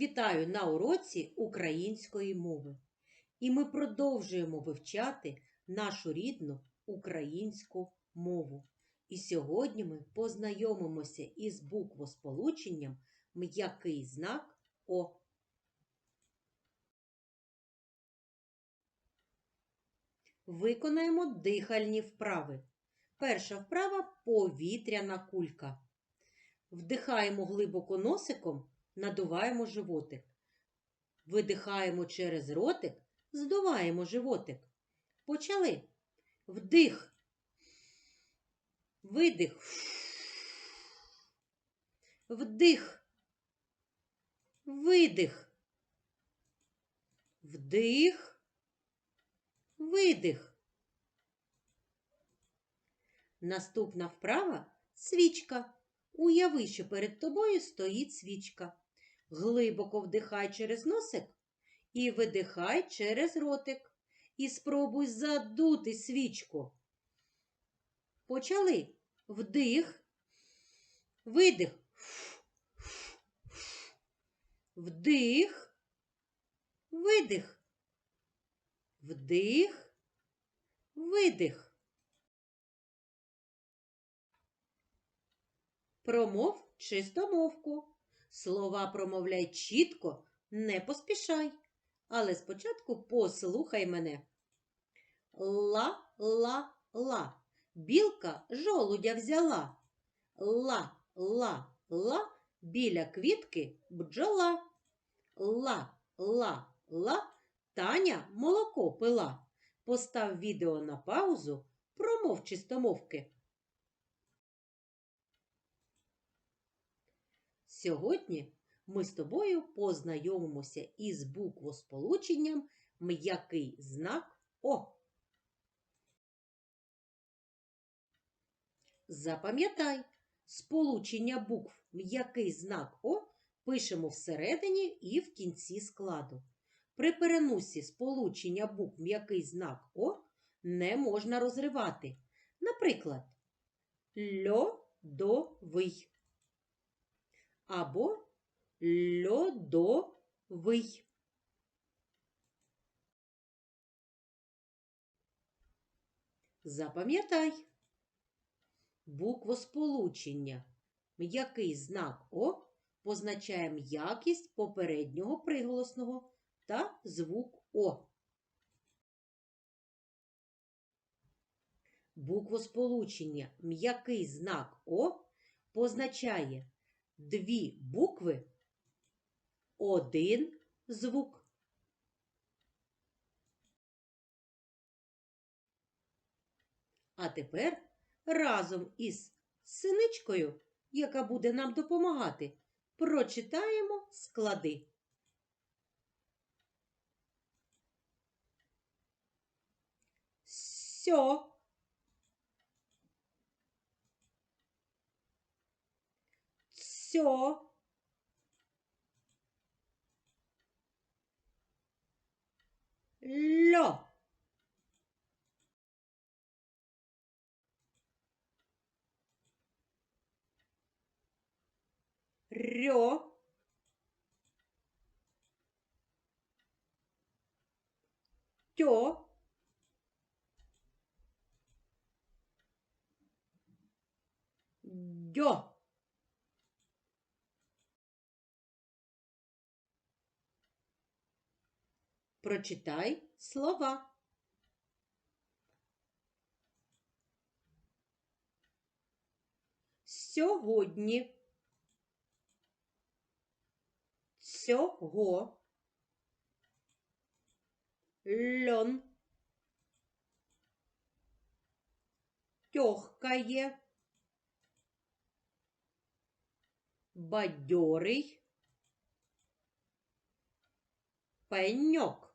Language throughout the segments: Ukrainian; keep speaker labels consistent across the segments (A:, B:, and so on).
A: Вітаю на уроці української мови. І ми продовжуємо вивчати нашу рідну українську мову. І сьогодні ми познайомимося із буквосполученням м'який знак О. Виконаємо дихальні вправи. Перша вправа повітряна кулька. Вдихаємо глибоко носиком, надуваємо животик. Видихаємо через ротик, здуваємо животик. Почали. Вдих. Видих. Вдих. Видих. Вдих. Видих. Наступна вправа свічка. Уяви, що перед тобою стоїть свічка. Глибоко вдихай через носик і видихай через ротик. І спробуй задути свічку. Почали. Вдих, видих. Вдих, видих. Вдих, видих. Промов чистомовку. Слова промовляй чітко, не поспішай. Але спочатку послухай мене. Ла-ла-ла. Білка жолудя взяла. Ла-ла-ла. Біля квітки бджола. Ла-ла-ла. Таня молоко пила. Постав відео на паузу. Промов чистомовки. Сьогодні ми з тобою познайомимося із буквосполученням м'який знак О. Запам'ятай, сполучення букв м'який знак О пишемо всередині і в кінці складу. При переносі сполучення букв м'який знак О не можна розривати. Наприклад, льодовий або льодовий. Запам'ятай буквосполучення. М'який знак О позначає м'якість попереднього приголосного та звук О. Буквосполучення м'який знак О позначає дві букви, один звук. А тепер разом із синичкою, яка буде нам допомагати, прочитаємо склади. Сьо. Сьо. Льо. Рьо. Тьо. Дьо. Прочитай слова. Сьогодні. Цього. Льон. Тьохкає. Бадьорий. Пеньок.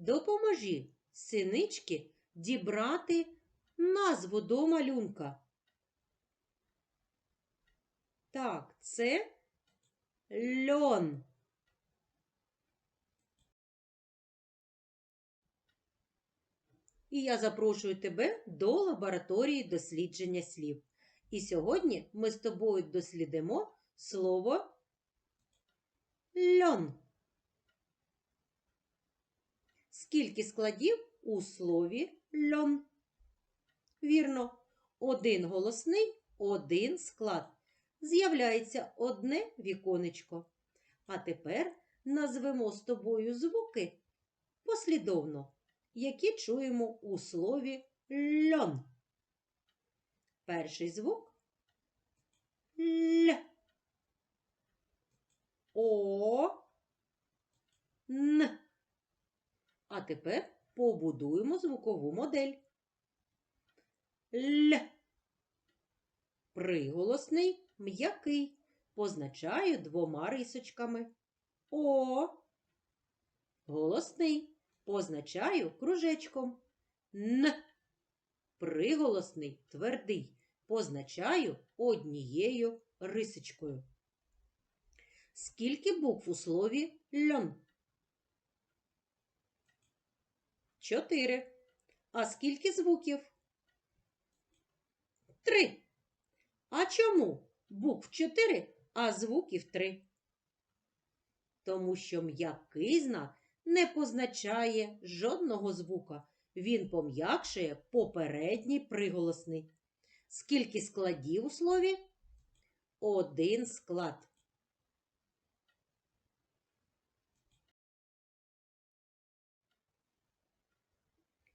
A: Допоможи синички дібрати назву до малюнка. Так, це льон. І я запрошую тебе до лабораторії дослідження слів. І сьогодні ми з тобою дослідимо слово льон. Скільки складів у слові льон? Вірно, один голосний, один склад. З'являється одне віконечко. А тепер назвемо з тобою звуки послідовно, які чуємо у слові льон. Перший звук Л. О. Н. А тепер побудуємо звукову модель. Л. Приголосний м'який. Позначаю двома рисочками. О. Голосний. Позначаю кружечком. Н. Приголосний твердий. Позначаю однією рисочкою. Скільки букв у слові льон? Чотири. А скільки звуків? Три. А чому букв чотири, а звуків три? Тому що м'який знак не позначає жодного звука. Він пом'якшує попередній приголосний. Скільки складів у слові? Один склад.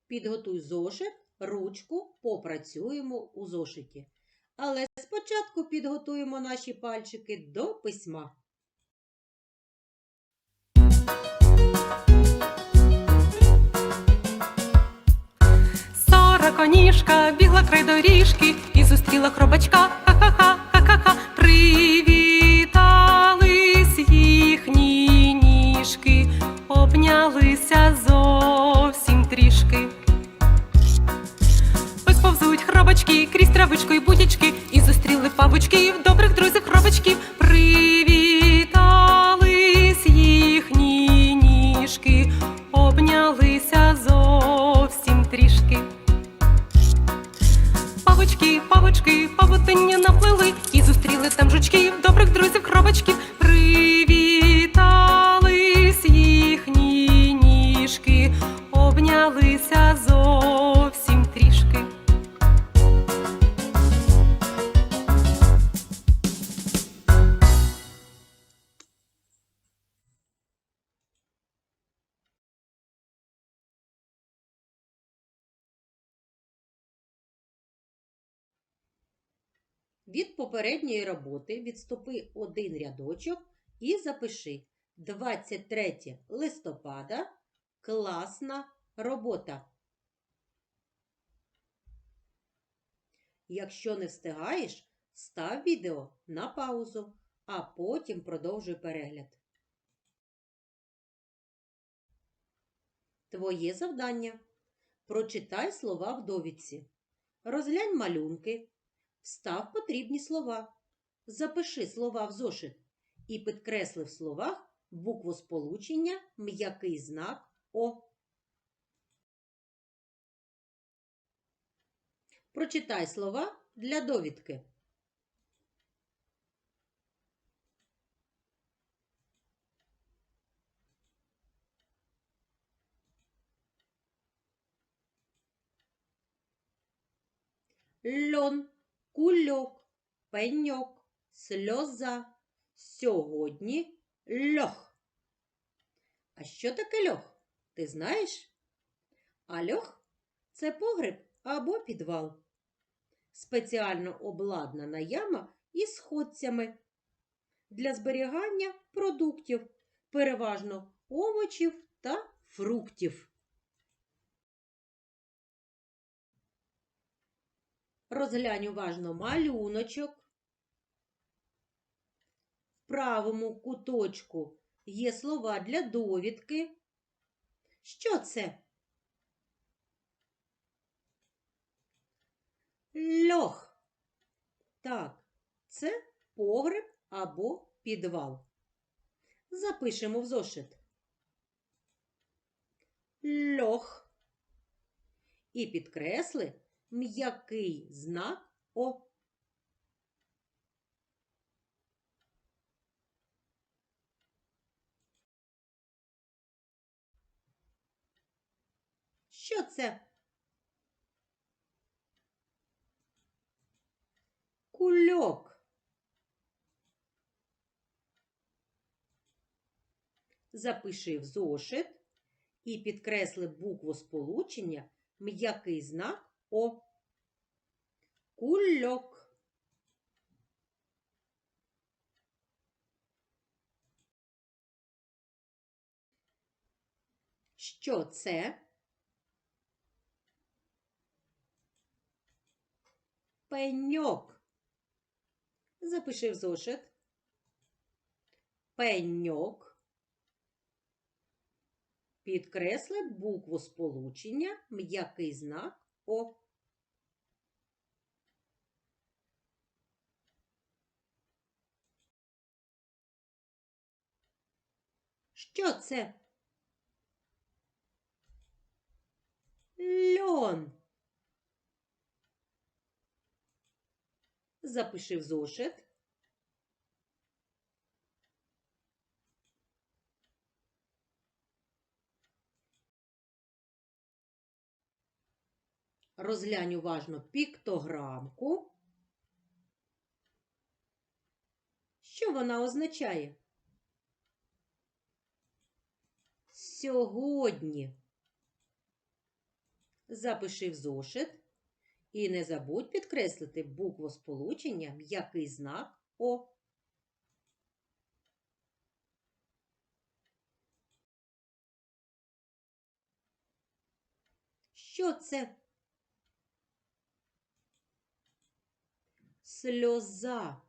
A: Підготуй зошит, ручку, попрацюємо у зошиті. Але спочатку підготуємо наші пальчики до письма.
B: Сороконіжка бігла край доріжки і зустріла хробачка. Ха-ха-ха, ха-ха-ха. Привітались травичку і будячки, і зустріли павучків, добрих друзів хробачків. Привітались їхні ніжки, обнялися зовсім трішки. Павочки, павочки, павутиння наплили і зустріли там жучків, добрих друзів, хробачків.
A: Від попередньої роботи відступи один рядочок і запиши 23 листопада класна робота. Якщо не встигаєш, став відео на паузу, а потім продовжуй перегляд. Твоє завдання. Прочитай слова в довідці. Розглянь малюнки. Встав потрібні слова. Запиши слова в зошит і підкресли в словах букву сполучення м'який знак О. Прочитай слова для довідки. Льон, кульок, пеньок, сльоза. Сьогодні льох. А що таке льох? Ти знаєш? А льох це погреб або підвал. Спеціально обладнана яма із сходцями для зберігання продуктів, переважно овочів та фруктів. Розглянь уважно малюночок. В правому куточку є слова для довідки. Що це? Льох. Так, це погреб або підвал. Запишемо в зошит. Льох. І підкресли м'який знак О. Що це? Кульок. Запиши в зошит і підкресли букву сполучення м'який знак о. Кульок. Що це? Пеньок. Запиши в зошит. Пеньок. Підкресли букву сполучення м'який знак О. Що це? Льон. Запиши в зошит. Розглянь уважно піктограмку. Що вона означає? Сьогодні. Запиши в зошит і не забудь підкреслити букву сполучення м'який знак О. Що це? Сльоза.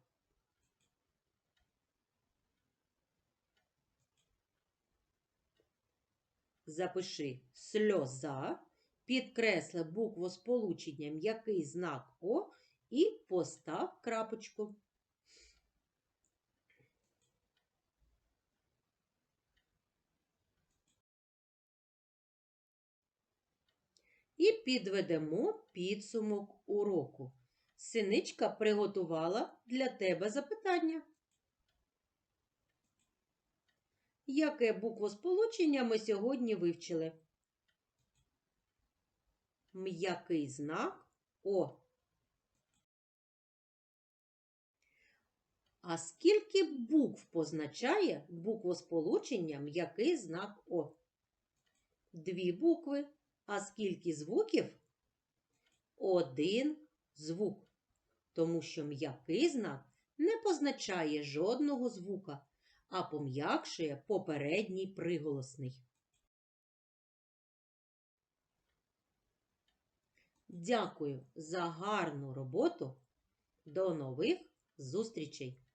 A: Запиши сльоза, підкресли букву сполучення м'який знак О і постав крапочку. І підведемо підсумок уроку. Синичка приготувала для тебе запитання. Яке буквосполучення ми сьогодні вивчили? М'який знак О. А скільки букв позначає буквосполучення м'який знак О? Дві букви. А скільки звуків? Один звук. Тому що м'який знак не позначає жодного звука, а пом'якшує попередній приголосний. Дякую за гарну роботу. До нових зустрічей!